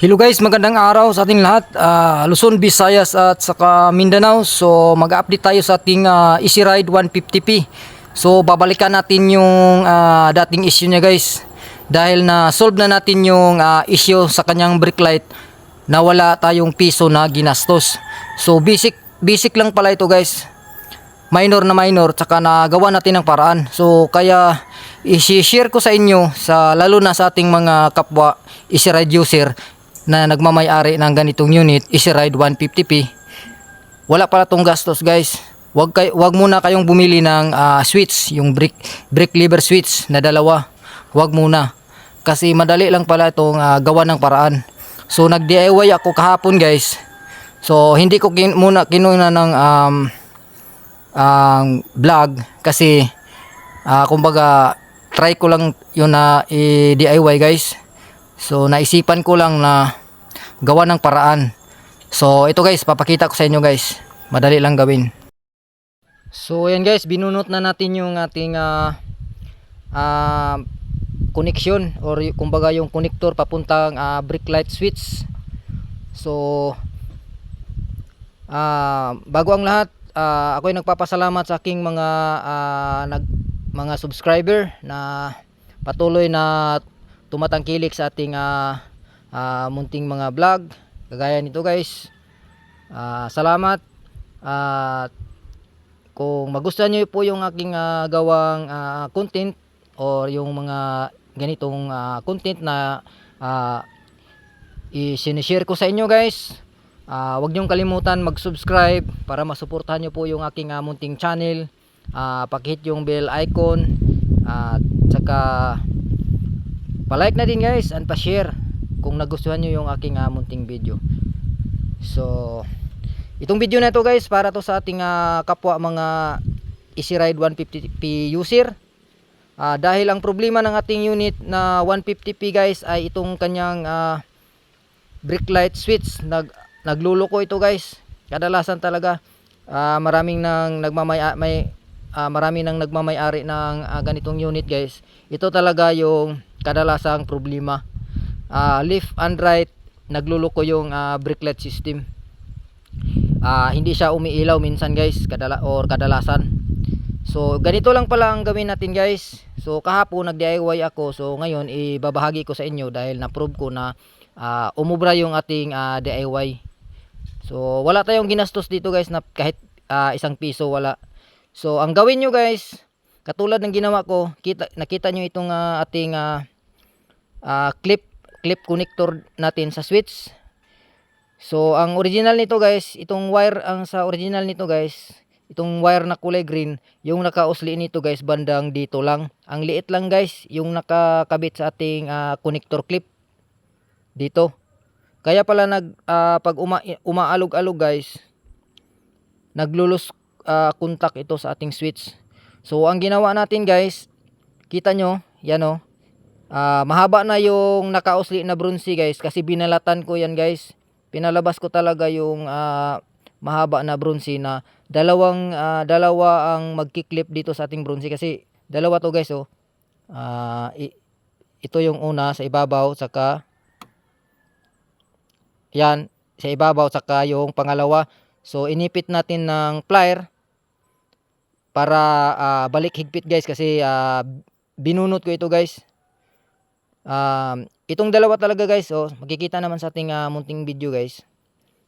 Hello guys, magandang araw sa ating lahat. Ah, Luzon, Visayas at saka Mindanao. So mag-update tayo sa ating ah, Easy Ride 150p. So babalikan natin yung ah, dating issue niya guys. Dahil na solve na natin yung ah, issue sa kanyang brake light na wala tayong piso na ginastos. So basic basic lang pala ito guys minor na minor tsaka nagawa natin ng paraan. So kaya i-share ko sa inyo sa lalo na sa ating mga kapwa Easy Ride user na nagmamay-ari ng ganitong unit Easy Ride 150p. Wala pala tong gastos guys. Wag kay wag muna kayong bumili ng ah, switch, yung brake brake lever switch na dalawa. Wag muna. Kasi madali lang pala itong ah, gawa ng paraan. So nag-DIY ako kahapon guys. So hindi ko kin- muna kinuna ng um, ang vlog kasi ah, kumbaga try ko lang yun na i-DIY guys. So naisipan ko lang na gawa ng paraan. So ito guys, papakita ko sa inyo guys. Madali lang gawin. So ayan guys, binunot na natin yung ating ah ah, connection or kumbaga yung connector papuntang ah, brake light switch. So Ah, bago ang lahat, ah, ako ay nagpapasalamat sa aking mga ah, nag mga subscriber na patuloy na tumatangkilik sa ating ah, ah, munting mga vlog. Kagaya nito guys. Ah, salamat. At kung magustuhan niyo po yung aking ah, gawang ah, content or yung mga ganitong ah, content na ah, i-sinishare ko sa inyo guys. Ah, wag niyong kalimutan mag-subscribe para masuportahan niyo po yung aking ah, munting channel. Ah, pakihit yung bell icon at saka pa-like na din guys and pa-share kung nagustuhan niyo yung aking ah, munting video. So, itong video na to guys para to sa ating ah, kapwa mga Easy Ride 150p user. Ah, dahil ang problema ng ating unit na 150p guys ay itong kanyang ah, brake light switch nag nagluloko ito guys kadalasan talaga ah, maraming nang nagmamay may ah, maraming nang nagmamay-ari ng ah, ganitong unit guys ito talaga yung kadalasang problema Ah, left and right nagluloko yung brake light system. Ah, hindi siya umiilaw minsan guys kadala or kadalasan. So ganito lang pala ang gawin natin guys. So kahapon nag DIY ako. So ngayon ibabahagi ko sa inyo dahil na-prove ko na ah, umubra yung ating ah, DIY So wala tayong ginastos dito guys na kahit ah, isang piso wala. So ang gawin nyo guys, katulad ng ginawa ko, kita, nakita nyo itong ah, ating ah, ah, clip clip connector natin sa switch. So ang original nito guys, itong wire ang sa original nito guys, itong wire na kulay green, yung nakausli nito guys bandang dito lang. Ang liit lang guys, yung nakakabit sa ating ah, connector clip dito. Kaya pala nag ah, pag uma, umaalog-alog guys, naglulus ah, contact ito sa ating switch. So ang ginawa natin guys, kita nyo, yan o. ah, mahaba na yung nakausli na bronze guys kasi binalatan ko yan guys. Pinalabas ko talaga yung ah, mahaba na bronze na dalawang ah, dalawa ang magkiklip dito sa ating bronze kasi dalawa to guys oh. I- ito yung una sa ibabaw saka yan sa ibabaw saka yung pangalawa. So inipit natin ng plier para ah, balik higpit guys kasi ah, binunot ko ito guys. Um, itong dalawa talaga guys, oh, makikita naman sa ating ah, munting video guys.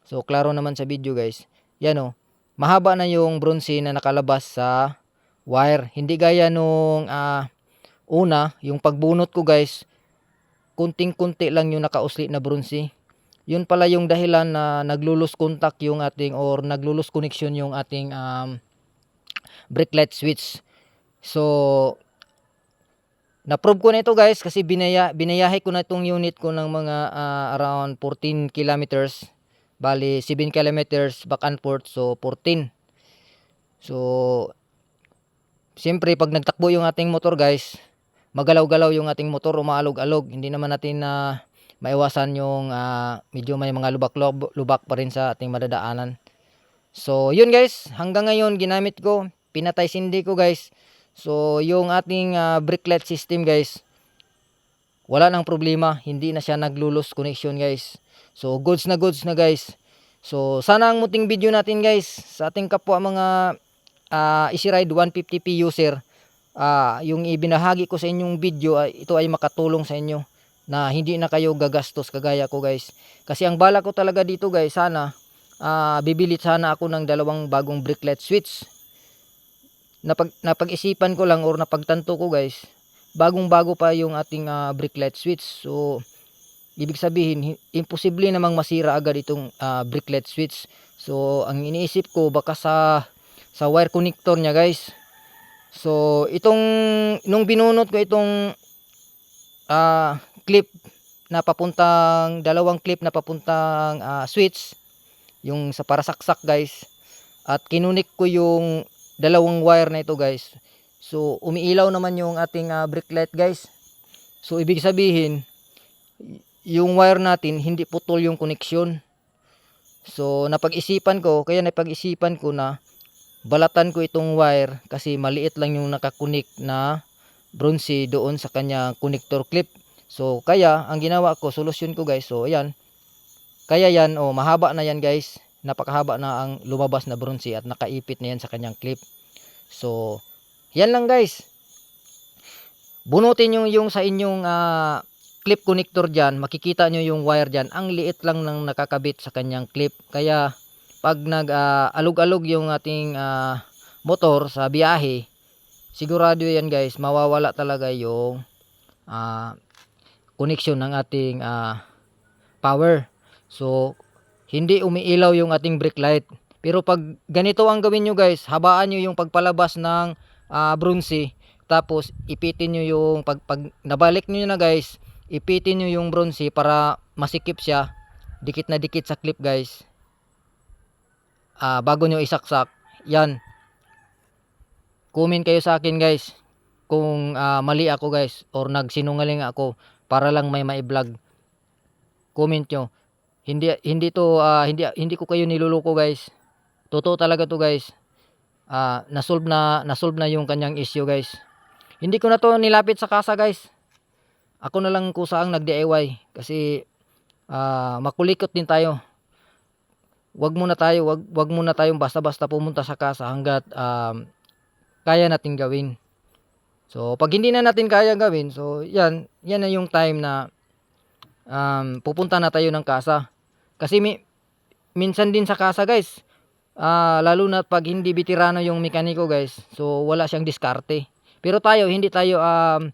So klaro naman sa video guys. Yan oh. Mahaba na yung bronze na nakalabas sa wire. Hindi gaya nung ah, una, yung pagbunot ko guys, kunting-kunti lang yung nakausli na bronze yun pala yung dahilan na naglulus contact yung ating or naglulus connection yung ating um, brake light switch. So, na-prove ko na ito guys kasi binaya, binayahe ko na itong unit ko ng mga ah, around 14 kilometers. Bali, 7 kilometers back and forth. So, 14. So, siyempre pag nagtakbo yung ating motor guys, magalaw-galaw yung ating motor, umaalog-alog. Hindi naman natin na maiwasan yung ah, medyo may mga lubak-lubak pa rin sa ating madadaanan. So, yun guys, hanggang ngayon ginamit ko, pinatay sindi ko guys. So, yung ating brake light system guys, wala nang problema, hindi na siya naglulos connection guys. So goods na goods na guys. So sana ang muting video natin guys sa ating kapwa mga uh, Easy Ride 150p user ah yung ibinahagi ko sa inyong video ay ito ay makatulong sa inyo na hindi na kayo gagastos kagaya ko guys. Kasi ang bala ko talaga dito guys sana ah bibili sana ako ng dalawang bagong bricklet switch. Napag napag-isipan ko lang or napagtanto ko guys bagong bago pa yung ating ah, bricklet switch. So ibig sabihin hi- imposible namang masira agad itong ah, bricklet switch. So ang iniisip ko baka sa sa wire connector niya guys. So itong nung binunot ko itong ah, clip na papuntang dalawang clip na papuntang ah, switch yung sa parasaksak guys at kinunik ko yung dalawang wire na ito guys. So umiilaw naman yung ating ah, brake light guys. So ibig sabihin yung wire natin hindi putol yung connection. So napag-isipan ko, kaya napag-isipan ko na balatan ko itong wire kasi maliit lang yung nakakunik na bronze doon sa kanya connector clip. So kaya ang ginawa ko, solusyon ko guys. So ayan. Kaya yan, oh mahaba na yan guys. Napakahaba na ang lumabas na bronze at nakaipit na yan sa kanyang clip. So yan lang guys. Bunutin yung yung sa inyong ah, clip connector diyan, makikita nyo yung wire diyan. Ang liit lang ng nakakabit sa kanyang clip. Kaya pag nag ah, alog-alog yung ating ah, motor sa biyahe, sigurado yan guys, mawawala talaga yung ah, connection ng ating ah, power. So hindi umiilaw yung ating brake light. Pero pag ganito ang gawin nyo guys, habaan nyo yung pagpalabas ng ah, bronze tapos ipitin nyo yung pag, pag nabalik nyo na guys ipitin nyo yung bronze para masikip siya. Dikit na dikit sa clip guys. Ah bago nyo isaksak. Yan. Comment kayo sa akin guys kung ah, mali ako guys or nagsinungaling ako para lang may mai-vlog comment nyo hindi hindi to ah, hindi hindi ko kayo niluloko guys. Totoo talaga to guys. Ah nasolve na nasolve na yung kanyang issue guys. Hindi ko na to nilapit sa kasa guys. Ako na lang kusaang nag DIY kasi ah, makulikot din tayo. Wag muna tayo wag wag muna tayong basta-basta pumunta sa kasa hangga't um, kaya natin gawin. So pag hindi na natin kaya gawin so yan yan na yung time na um, pupunta na tayo ng kasa. Kasi mi, minsan din sa kasa guys. Ah, lalo na pag hindi bitirano yung mekaniko guys. So wala siyang diskarte. Pero tayo hindi tayo um,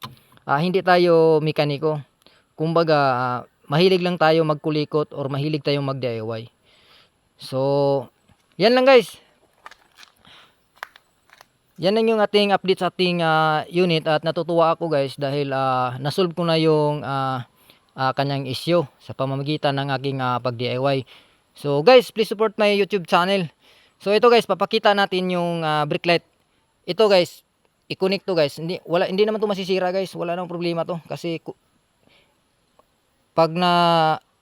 ah, hindi tayo mekaniko. Kumbaga ah, mahilig lang tayo magkulikot or mahilig tayong mag DIY so yan lang guys. Yan lang yung ating update sa ating ah, unit at natutuwa ako guys dahil ah, nasolve ko na yung ah, ah, kanyang issue sa pamamagitan ng aking ah, pag DIY so guys please support my YouTube channel. So ito guys papakita natin yung ah, brake light ito guys i-connect to guys. Hindi wala hindi naman to masisira guys. Wala nang problema to. Kasi pag na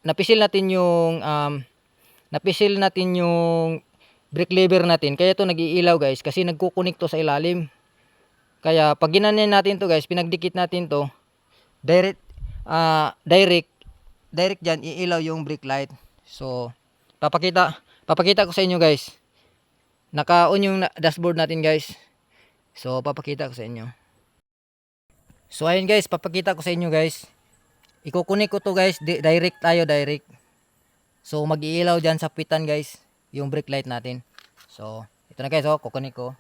napisil natin yung um, napisil natin yung brake lever natin kaya to nag-iilaw guys kasi nagkukunik to sa ilalim. Kaya pag ginanyan natin to guys pinagdikit natin to direct ah direct direct diyan iilaw yung brake light so papakita papakita ko sa inyo guys naka-on yung dashboard natin guys So, papakita ko sa inyo. So, ayun guys, papakita ko sa inyo guys. Ikukunik ko to guys, di- direct tayo, direct. So, mag-iilaw dyan sa pitan guys, yung brake light natin. So, ito na guys, oh, kukunik ko.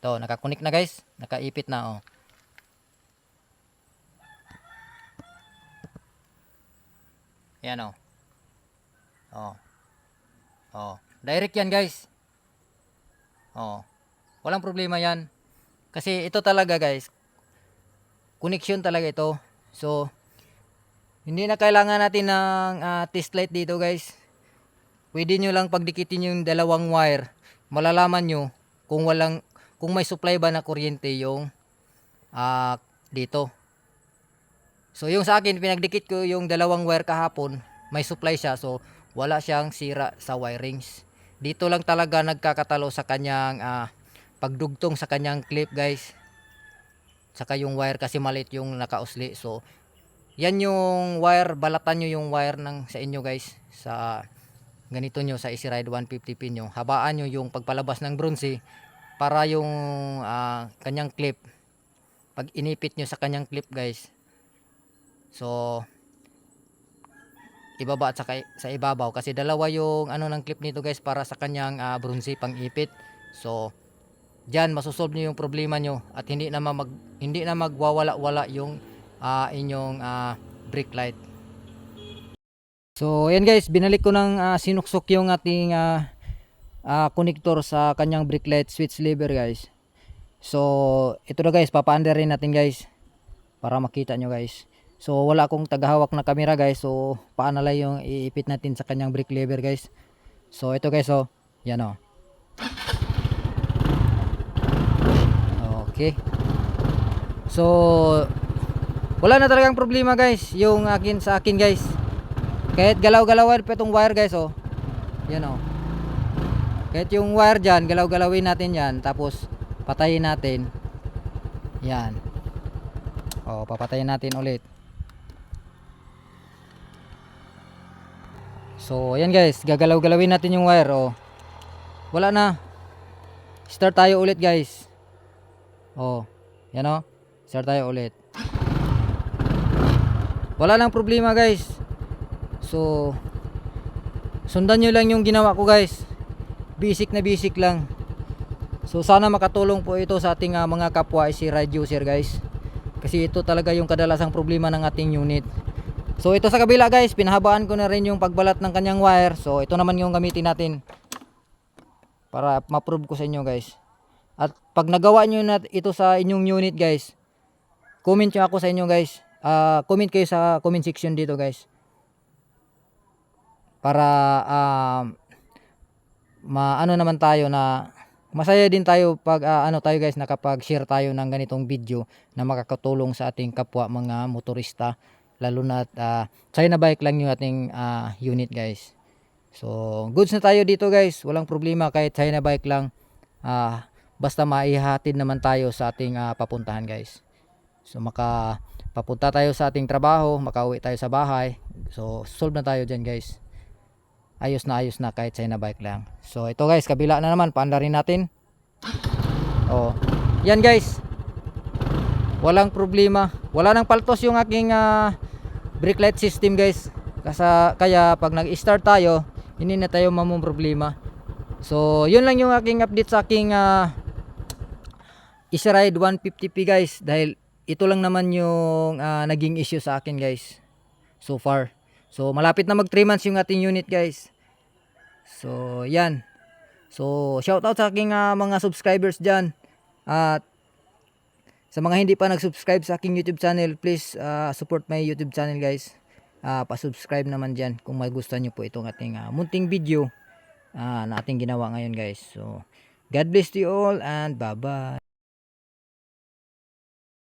To, nakakunik na guys, nakaipit na, oh. Yan, oh. Oh. Oh. Direct yan guys. Oh. Walang problema yan. Kasi ito talaga guys. Connection talaga ito. So, hindi na kailangan natin ng ah, test light dito guys. Pwede nyo lang pagdikitin yung dalawang wire. Malalaman nyo kung walang kung may supply ba na kuryente yung ah, dito. So yung sa akin pinagdikit ko yung dalawang wire kahapon, may supply siya so wala siyang sira sa wirings. Dito lang talaga nagkakatalo sa kanyang ah, pagdugtong sa kanyang clip guys. saka yung wire kasi malit yung nakausli. So yan yung wire, balatan nyo yung wire ng sa inyo guys sa ganito nyo sa Easy Ride 150 pin nyo. Habaan nyo yung pagpalabas ng bronze para yung ah, kanyang clip pag inipit nyo sa kanyang clip guys so ibaba at saka sa ibabaw. Kasi dalawa yung ano ng clip nito guys para sa kanyang uh, bronze pang ipit so diyan masosolve nyo yung problema nyo at hindi na mag hindi na magwawala-wala yung ah, inyong ah, brake light. So ayan guys binalik ko ng ah, sinuksok yung ating ah, ah, connector sa kanyang brake light switch lever guys. So, ito na guys, papaandar rin natin guys para makita nyo guys. So, wala akong tagahawak na camera guys. So, paano lang yung iipit natin sa kanyang brake lever guys. So, ito guys oh. Yan oh. Okay. So, wala na talagang problema guys. Yung akin sa akin guys. Kahit galaw-galawan pa itong wire guys oh. Yan oh. Kahit yung wire dyan, galaw-galawin natin yan. Tapos, patayin natin yan o papatayin natin ulit so ayan guys gagalaw galawin natin yung wire o wala na. Start tayo ulit guys. O yan o start tayo ulit. Wala nang problema guys. So sundan nyo lang yung ginawa ko guys. Basic na basic lang. So sana makatulong po ito sa ating ah, mga kapwa IC ride user guys. Kasi ito talaga yung kadalasang problema ng ating unit. So ito sa kabila guys, pinahabaan ko na rin yung pagbalat ng kanyang wire. So ito naman yung gamitin natin. Para ma-prove ko sa inyo guys. At pag nagawa nyo na ito sa inyong unit guys, comment nyo ako sa inyo guys. Ah, comment kayo sa comment section dito guys. Para ah, maano naman tayo na masaya din tayo pag ah, ano tayo guys nakapag-share tayo ng ganitong video na makakatulong sa ating kapwa mga motorista lalo na uh, China bike lang yung ating ah, unit guys. So goods na tayo dito guys, walang problema kahit China bike lang. ah, basta maihatid naman tayo sa ating ah, papuntahan guys. So maka papunta tayo sa ating trabaho, makauwi tayo sa bahay. So solve na tayo diyan guys ayos na ayos na kahit sa bike lang so ito guys kabila na naman paandarin natin oh yan guys walang problema wala nang paltos yung aking ah, brake light system guys Kasa, kaya pag nag start tayo hindi na tayo mamong problema so yun lang yung aking update sa aking uh, Ride 150p guys dahil ito lang naman yung ah, naging issue sa akin guys so far So malapit na mag 3 months yung ating unit guys. So yan. So shout out sa aking ah, mga subscribers diyan. At sa mga hindi pa nag-subscribe sa aking YouTube channel, please ah, support my YouTube channel guys. Ah, pa-subscribe naman diyan kung magustuhan niyo po itong ating ah, munting video ah, na ating ginawa ngayon guys. So God bless you all and bye-bye.